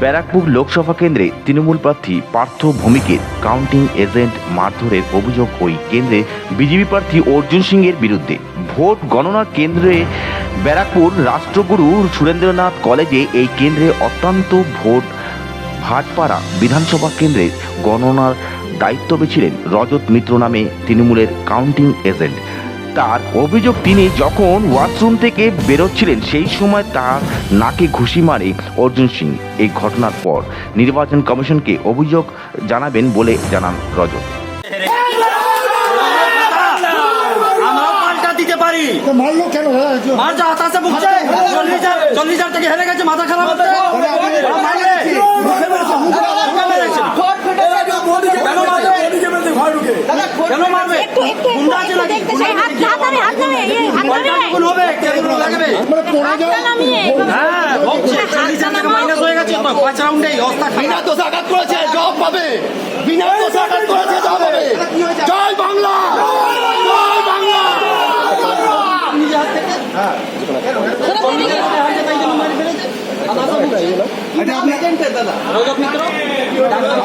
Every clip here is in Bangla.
ব্যারাকপুর লোকসভা কেন্দ্রে তৃণমূল প্রার্থী পার্থ ভৌমিকের কাউন্টিং এজেন্ট মারধরের অভিযোগ ওই কেন্দ্রে বিজেপি প্রার্থী অর্জুন সিংয়ের বিরুদ্ধে। ভোট গণনা কেন্দ্রে ব্যারাকপুর রাষ্ট্রগুরু সুরেন্দ্রনাথ কলেজে এই কেন্দ্রে অত্যন্ত ভোট ভাটপাড়া বিধানসভা কেন্দ্রে গণনার দায়িত্বে ছিলেন রজত মিত্র নামে তৃণমূলের কাউন্টিং এজেন্ট। তার অভিযোগ তিনি যখন ওয়াশরুম থেকে বেরোচ্ছিলেন সেই সময় তার নাকে ঘুষি মারে অর্জুন সিং। এই ঘটনার পর নির্বাচন কমিশনকে অভিযোগ জানাবেন বলে জানান রজত। আমরাও পাল্টা দিতে পারি। তো মারলো কেন মার যা হতাশে ভুগছে। চল্লিশ হাজার চল্লিশ হাজার থেকে হেরে গেছে মাথা খারাপ হচ্ছে। মারলে। মুখে মেরেছে, মুখে মেরেছে। মুখে মেরেছে। কেন মারবে? কেন মারবে? একটু একটু গুন্ডা আছে নাকি? দেখতে চাই হাত হাত নামে হাত নামে এই হাত পয়সা নামে টুকুন হবে কেগুলো লাগবে। হ্যাঁ চল্লিশ হাজার মাইনাস হয়ে গেছে তো পাঁচ রাউন্ডে অবস্থা বিনা দোষে আঘাত করেছে জবাব পাবে। বিনা দোষে আঘাত করেছে জবাব পাবে। জয় বাংলা! জয় বাংলা! দাদা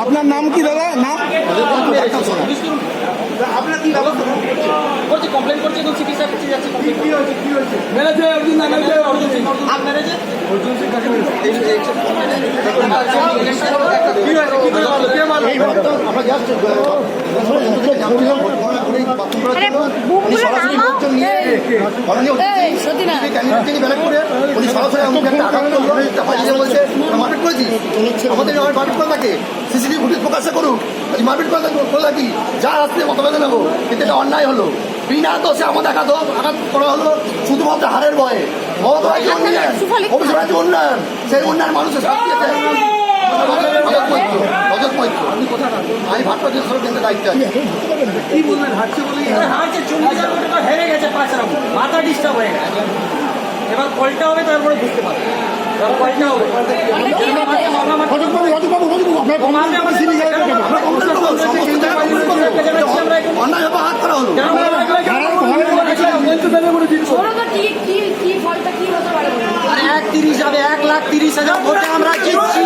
আপনার নাম কি দাদা? নাম? আপনার কি ব্যবস্থা? করছে কমপ্লেন করছে তো চিকিৎসা করছে যাচ্ছে কমপ্লেন কি হয়েছে কি হয়েছে? মেরেছে অর্জুন না মেরেছে অর্জুন সিং হাত মেরেছে অর্জুন সিং কাকে কি হয়েছে কি করে কে মারলো? আমরা জাস্ট আরে আমাদের মারপিট করে থাকে। সিসিটিভি ফুটেজ প্রকাশ করুক। আজ মারপিট করে করলে কি যা আসতে মত বেঁধে নেব। কিন্তু এটা অন্যায় হলো। বিনা দোষে আমাদের আঘাত আঘাত করা হলো শুধুমাত্র হারের ভয়ে। মমতা উন্নয়ন। উন্নয়ন। সেই উন্নয়ন মানুষের মৈত্র আমি ভাটপাতি সরকার কেন্দ্রের দায়িত্বে আছি। কি বলবেন হারছে বলে হারছে চল্লিশ হাজার হেরে গেছে পাঁচ রাউন্ড। মাথা ডিস্টার্ব হয়ে গেছে। এবার কলটা হবে তারপরে বুঝতে পারবে হবে এক তিরিশ যাবে এক লাখ তিরিশ হাজার ভোটে আমরা জিতছি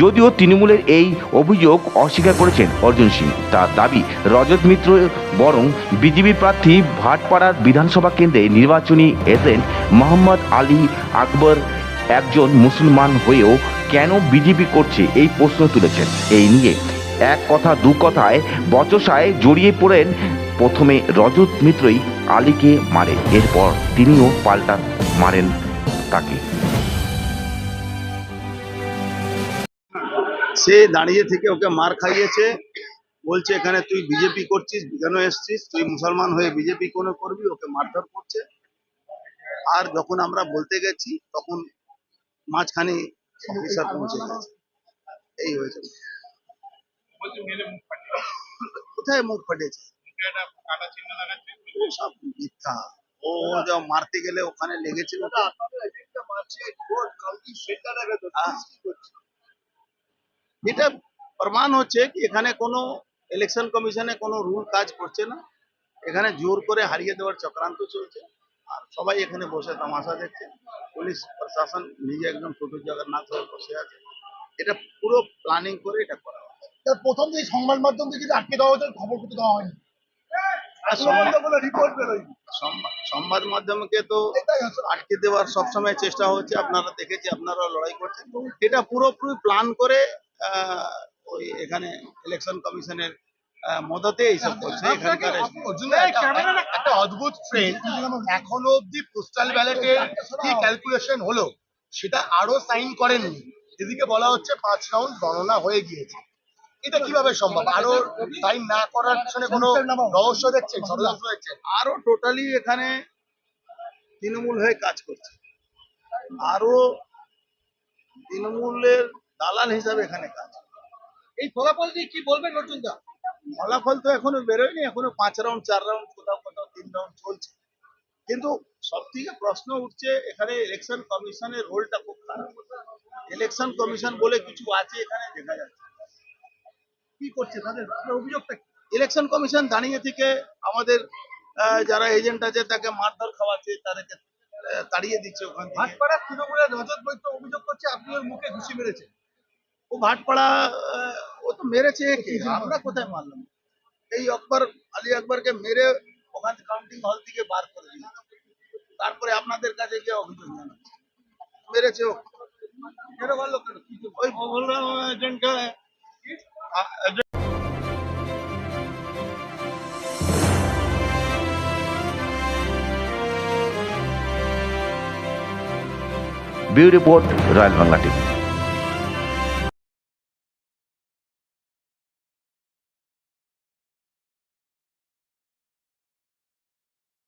যদিও তৃণমূলের এই অভিযোগ অস্বীকার করেছেন অর্জুন সিং। তার দাবি, রজত মিত্র বরং বিজেপি প্রার্থী ভাটপাড়ার বিধানসভা কেন্দ্রে নির্বাচনী এজেন্ট মোহাম্মদ আলী আকবর একজন মুসলমান হয়েও কেন বিজেপি করছে এই প্রশ্ন তুলেছেন। এই নিয়ে এক কথা, দু কথায় বচসায় জড়িয়ে পড়েন প্রথমে রজত মিত্রই আলীকে মারে, এরপর তিনিও পাল্টা মারেন তাকে। সে দাঁড়িয়ে থেকে ওকে মার খাইয়েছে। বলছে এখানে তুই বিজেপি করছিস কেন এসছিস? তুই মুসলমান হয়ে বিজেপি কোনো করবি? ওকে মারধর করছে। আর যখন আমরা বলতে গেছি তখন মাঝখানে অফিসার পৌঁছে গেছে। এই হয়েছে। কোথায় মুখ ফাটেছে? সব মিথ্যা। ও মারতে গেলে ওখানে লেগেছিল। এটা প্রমাণ হচ্ছে কি এখানে কোনো ইলেকশন কমিশনে কোনো রুল কাজ করছে না। এখানে জোর করে হারিয়ে দেওয়ার চক্রান্ত চলছে। আর সবাই এখানে বসে তামাশা দেখছে। পুলিশ প্রশাসন নিজে একদম ছোট জগন্নাথ হয়ে বসে আছে। এটা পুরো প্ল্যানিং করে এটা করা হচ্ছে। প্রথম যে সংবাদ মাধ্যম থেকে যে আটকে দেওয়া হয়েছে খবর কিন্তু দেওয়া হয়নি। আর সংবাদ- মাধ্যমকে তো আটকে দেওয়ার সবসময় চেষ্টা হচ্ছে। আপনারা দেখেছি আপনারা লড়াই করছেন। এটা পুরোপুরি প্ল্যান করে ওই এখানে ইলেকশন কমিশনের মদতে এইসব করছে। এখানকার একটা অদ্ভুত ট্রেন্ড এখনও অব্দি পোস্টাল ব্যালটে কি ক্যালকুলেশন হলো সেটা আরও সাইন করেননি। এদিকে বলা হচ্ছে পাঁচ রাউন্ড গণনা হয়ে গিয়েছে। এটা কীভাবে সম্ভব? আরও সাইন না করার পিছনে কোনো রহস্য দেখছেন ষড়যন্ত্র দেখছেন আরও টোটালি এখানে তৃণমূল হয়ে কাজ করছে। আরও তৃণমূলের দালাল হিসাবে এখানে কাজ। এই ফলাফল দিয়ে কি বলবেন অর্জুন দা ফলাফল তো এখনও বেরোয়নি এখনও পাঁচ রাউন্ড চার রাউন্ড কোথাও কোথাও তিন রাউন্ড চলছে। কিন্তু সব থেকে প্রশ্ন উঠছে এখানে ইলেকশন কমিশনের রোলটা খুব খারাপ। ইলেকশন কমিশন বলে কিছু আছে এখানে দেখা যাচ্ছে। কি করছে তাদের? অভিযোগটা ইলেকশন কমিশন দাঁড়িয়ে থেকে আমাদের যারা এজেন্ট আছে তাকে মারধর খাওয়াচ্ছে তাদেরকে তাড়িয়ে দিচ্ছে ওখান থেকে। তৃণমূলের রজত বৈদ্য অভিযোগ করছে আপনি ওর মুখে ঘুষি মেরেছেন। ও ভাটপাড়া আহ, ও তো মেরেছে কে আমরা কোথায় মারলাম এই আকবর আলী আকবরকে মেরে ওখান কাউন্টিং হল থেকে বার করে দিয়েছে তারপরে আপনাদের কাছে গিয়ে অভিযোগ জানাচ্ছে মেরেছে ও কেন মারলো কেন কি জন্য? ওই বললাম এজেন্টকে bureau report Royal Bangla TV